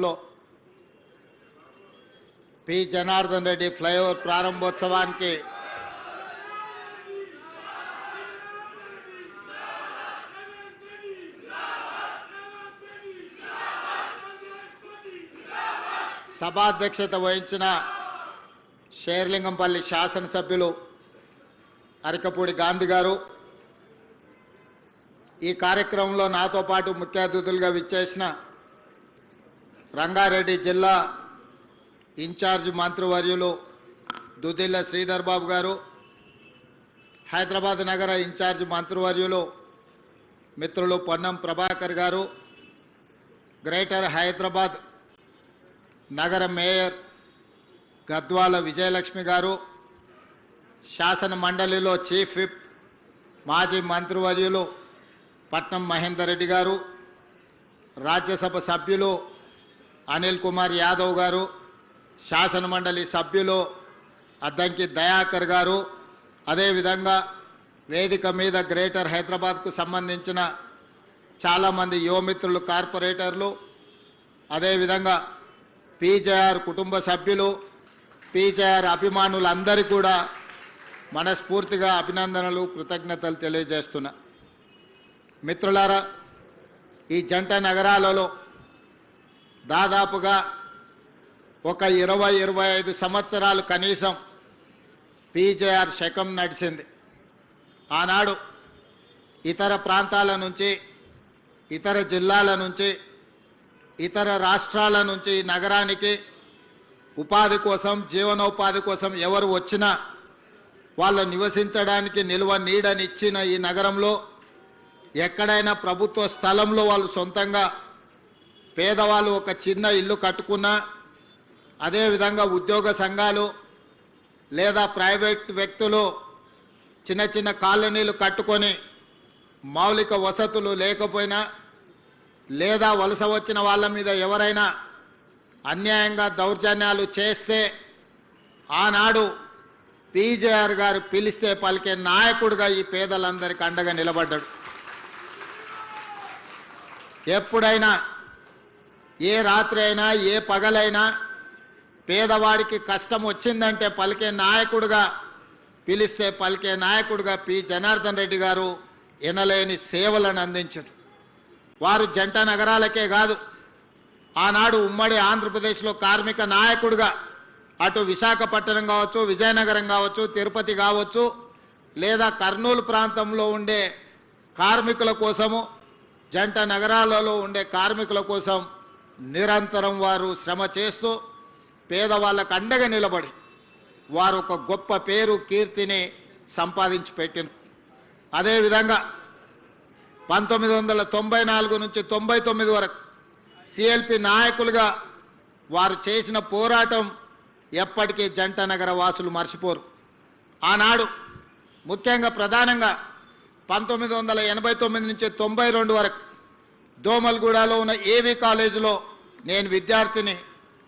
సమక్షంలో P. Janardhan Reddy flyover ప్రారంభోత్సవానికి సభాధ్యక్షత వహించిన షేర్లింగంపల్లి శాసనసభ్యులు అరకపూడి గాంధీ గారు ఈ కార్యక్రమంలో నాతో పాటు ముఖ్య అతిథులుగా విచ్చేసిన రంగారెడ్డి జిల్లా ఇన్ఛార్జ్ మంత్రివర్యులు దుదిల్ల శ్రీధర్ బాబు గారు హైదరాబాద్ నగర ఇన్ఛార్జ్ మంత్రివర్యులు మిత్రులు పొన్నం ప్రభాకర్ గారు గ్రేటర్ హైదరాబాద్ నగర మేయర్ గద్వాల విజయలక్ష్మి గారు శాసన మండలిలో చీఫ్ విప్ మాజీ మంత్రివర్యులు పట్నం మహేందర్ రెడ్డి గారు రాజ్యసభ సభ్యులు అనిల్ కుమార్ యాదవ్ గారు శాసన మండలి సభ్యులు అద్దంకి దయాకర్ గారు అదేవిధంగా వేదిక మీద గ్రేటర్ హైదరాబాద్కు సంబంధించిన చాలామంది యువమిత్రులు కార్పొరేటర్లు అదేవిధంగా పీజేఆర్ కుటుంబ సభ్యులు పీజేఆర్ అభిమానులందరికీ కూడా మనస్ఫూర్తిగా అభినందనలు కృతజ్ఞతలు తెలియజేస్తున్నా. మిత్రులారా ఈ జంట నగరాలలో దాదాపుగా ఒక ఇరవై ఇరవై ఐదు సంవత్సరాలు కనీసం పీజేఆర్ శకం నడిచింది. ఆనాడు ఇతర ప్రాంతాల నుంచి ఇతర జిల్లాల నుంచి ఇతర రాష్ట్రాల నుంచి ఈ నగరానికి ఉపాధి కోసం జీవనోపాధి కోసం ఎవరు వచ్చినా వాళ్ళు నివసించడానికి నిల్వ నీడనిచ్చిన ఈ నగరంలో ఎక్కడైనా ప్రభుత్వ స్థలంలో వాళ్ళు సొంతంగా పేదవాళ్ళు ఒక చిన్న ఇల్లు కట్టుకున్నా అదేవిధంగా ఉద్యోగ సంఘాలు లేదా ప్రైవేట్ వ్యక్తులు చిన్న చిన్న కాలనీలు కట్టుకొని మౌలిక వసతులు లేకపోయినా లేదా వలస వచ్చిన వాళ్ళ మీద ఎవరైనా అన్యాయంగా దౌర్జన్యాలు చేస్తే ఆనాడు పీజేఆర్ గారు పిలిస్తే పలికే నాయకుడిగా ఈ పేదలందరికీ అండగా నిలబడ్డాడు. ఎప్పుడైనా ఏ రాత్రి అయినా ఏ పగలైనా పేదవాడికి కష్టం వచ్చిందంటే పలికే నాయకుడుగా పిలిస్తే పలికే నాయకుడుగా పి. జనార్దన్ రెడ్డి గారు ఎనలేని సేవలను అందించారు. వారు జంట నగరాలకే కాదు ఆనాడు ఉమ్మడి ఆంధ్రప్రదేశ్లో కార్మిక నాయకుడుగా అటు విశాఖపట్నం కావచ్చు విజయనగరం కావచ్చు తిరుపతి కావచ్చు లేదా కర్నూలు ప్రాంతంలో ఉండే కార్మికుల కోసము జంట నగరాలలో ఉండే కార్మికుల కోసం నిరంతరం వారు శ్రమ చేస్తూ పేదవాళ్ళకు అండగా నిలబడి వారు ఒక గొప్ప పేరు కీర్తిని సంపాదించి పెట్టిన అదేవిధంగా పంతొమ్మిది వందల తొంభై నాలుగు నుంచి తొంభై తొమ్మిది వరకు సిఎల్పి నాయకులుగా వారు చేసిన పోరాటం ఎప్పటికీ జంట నగర వాసులు మర్చిపోరు. ఆనాడు ముఖ్యంగా ప్రధానంగా పంతొమ్మిది వందల ఎనభై తొమ్మిది నుంచి తొంభై రెండు వరకు దోమల్గూడలో ఉన్న ఏవి కాలేజీలో నేను విద్యార్థిని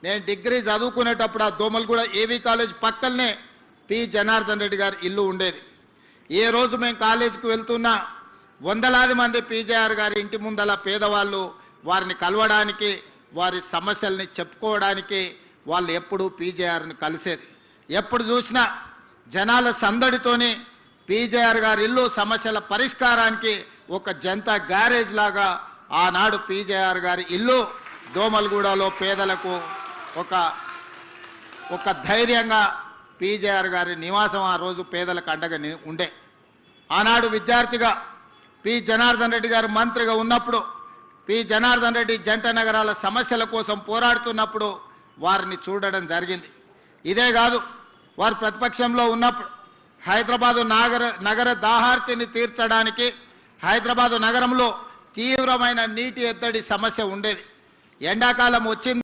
నేను డిగ్రీ చదువుకునేటప్పుడు ఆ దోమలగూడ ఏవి కాలేజ్ పక్కనే పి. జనార్దన్ రెడ్డి గారి ఇల్లు ఉండేది. ఏ రోజు మేము కాలేజీకి వెళ్తున్నా వందలాది మంది పీజేఆర్ గారి ఇంటి ముందల పేదవాళ్ళు వారిని కలవడానికి వారి సమస్యల్ని చెప్పుకోవడానికి వాళ్ళు ఎప్పుడు పీజేఆర్ని కలిసేది. ఎప్పుడు చూసినా జనాల సందడితోని పీజేఆర్ గారి ఇల్లు సమస్యల పరిష్కారానికి ఒక జనతా గ్యారేజ్ లాగా ఆనాడు పీజేఆర్ గారి ఇల్లు దోమల్గూడలో పేదలకు ఒక ఒక ధైర్యంగా పీజేఆర్ గారి నివాసం ఆ రోజు పేదలకు అండగా ఉండే. ఆనాడు విద్యార్థిగా పి జనార్దన్ రెడ్డి గారు మంత్రిగా ఉన్నప్పుడు పి జనార్దన్ రెడ్డి జంట నగరాల సమస్యల కోసం పోరాడుతున్నప్పుడు వారిని చూడడం జరిగింది. ఇదే కాదు వారు ప్రతిపక్షంలో ఉన్నప్పుడు హైదరాబాదు నగర నగర దాహార్తిని తీర్చడానికి హైదరాబాదు నగరంలో తీవ్రమైన నీటి ఎద్దడి సమస్య ఉండేది. ఎండాకాలం వచ్చింది.